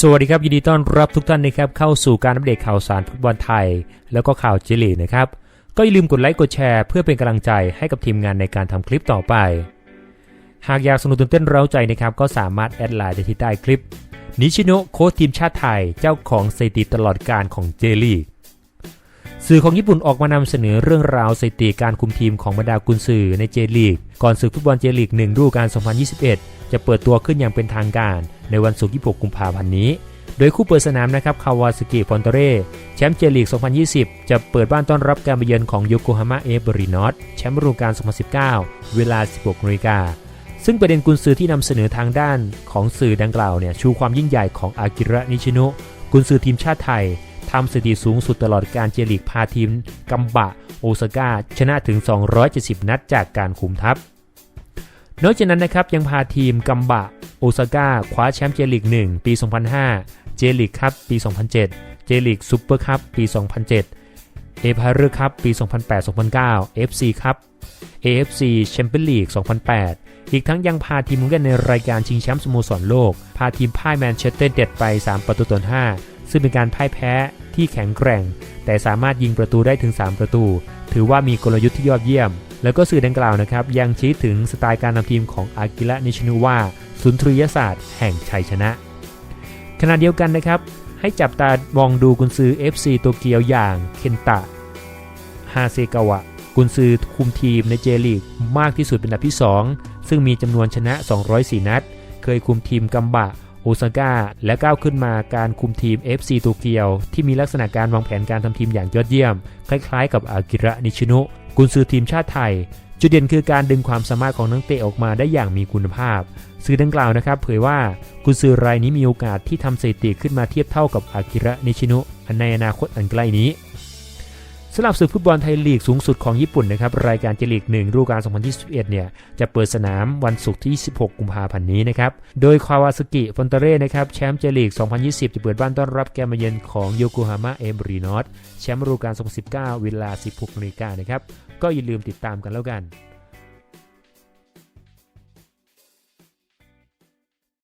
สวัสดีครับ ยินดีต้อนรับทุกท่านนะครับเข้าสู่การอัปเดตข่าวสารฟุตบอลไทย แล้วก็ข่าวเจลีนะครับ ก็อย่าลืมกดไลค์กดแชร์เพื่อเป็นกำลังใจให้กับทีมงานในการทำคลิปต่อไป หากอยากสนุกตื่นเต้นเร้าใจนะครับก็สามารถแอดไลน์ได้ที่ใต้คลิปนิชิโนโค้ชทีมชาติไทยเจ้าของสถิติตลอดการของเจลีสื่อของญี่ปุ่นออกมานำเสนอเรื่องราวสถิติการคุมทีมของบรรดากุนซือในเจลีกก่อนศึกฟุตบอลเจลีก1ฤดูกาล2021 จะเปิดตัวขึ้นอย่างเป็นทางการ ในวันศุกร์ที่ 6 กุมภาพันธ์นี้ โดยคู่เปิดสนามนะครับคาวาสึกิฟอนเตเร่แชมป์เจลีก 2020 จะเปิดบ้านต้อนรับการไปเยือนของโยโกฮาม่าเอฟเบรินอตแชมป์ฤดูกาล 2019 เวลา 16นาฬิกาซึ่งประเด็นกุนซือที่นำเสนอทางด้านของสื่อดังกล่าวเนี่ยชูความยิ่งใหญ่ของอากิระนิชิโนะกุนซือทีมชาติไทยทำสถิติสูงสุดตลอดการเจลีกพาทีมกัมบะ โอซาก้าชนะถึง 270 นัดจากการคุมทัพ นอกจากนั้นนะครับยังพาทีมกัมบะโอซาก้าคว้าแชมป์เจลีก1ปี 2005 เจลีกคัพปี 2007 เจลีกซูเปอร์คัพปี 2007 เอพาร์คัพปี 2008-2009 FC คัพ AFC แชมเปี้ยนลีก 2008 อีกทั้งยังพาทีมลงเล่นในรายการชิงแชมป์สโมสรโลก พาทีมพ่ายแมนเชสเตอร์เด็ดไป 3 ประตูต่อ5ซึ่งเป็นการพ่ายแพ้ที่แข็งแกร่ง แต่สามารถยิงประตูได้ถึง 3 ประตู ถือว่ามีกลยุทธ์ที่ยอดเยี่ยม แล้วก็สื่อดังกล่าวนะครับยังชี้ถึงสไตล์การนำทีมของอากิระนิชินุวาสุนทรียศาสตร์แห่งชัยชนะ ขณะเดียวกันนะครับ ให้จับตามองดูกุนซือ FC โตเกียวอย่างเคนตะฮาเซกาวะกุนซือคุมทีมในเจลีกมากที่สุดเป็นอันดับที่ 2 ซึ่งมีจำนวนชนะ 204 นัด เคยคุมทีมกัมบะโอซาก้าและก้าวขึ้นมาการคุมทีม FC โตเกียวที่มีลักษณะการวางแผนการทำทีมอย่างยอดเยี่ยม คล้ายๆ กับอากิระนิชิโนะ กุนซือทีมชาติไทย จุดเด่นคือการดึงความสามารถของนักเตะออกมาได้อย่างมีคุณภาพ สื่อดังกล่าวนะครับ เผยว่ากุนซือรายนี้มีโอกาสที่ทำสถิติขึ้นมาเทียบเท่ากับอากิระนิชิโนะในอนาคตอันใกล้นี้ สำหรับศึกฟุตบอลไทยลีกสูงสุดของญี่ปุ่นนะครับรายการเจลีก1ฤดูกาล 2021 เนี่ยจะเปิดสนามวันศุกร์ที่ 16 กุมภาพันธ์นี้นะครับโดยคาวาสกิฟอนเตเร่นะครับแชมป์เจลีก 2020 จะเปิดบ้านต้อนรับแกมเยือนของโยโกฮาม่าเอมบรีนอตแชมป์ฤดูกาล 2019 เวลา 16นาฬิกานะครับก็อย่าลืมติดตามกันแล้วกัน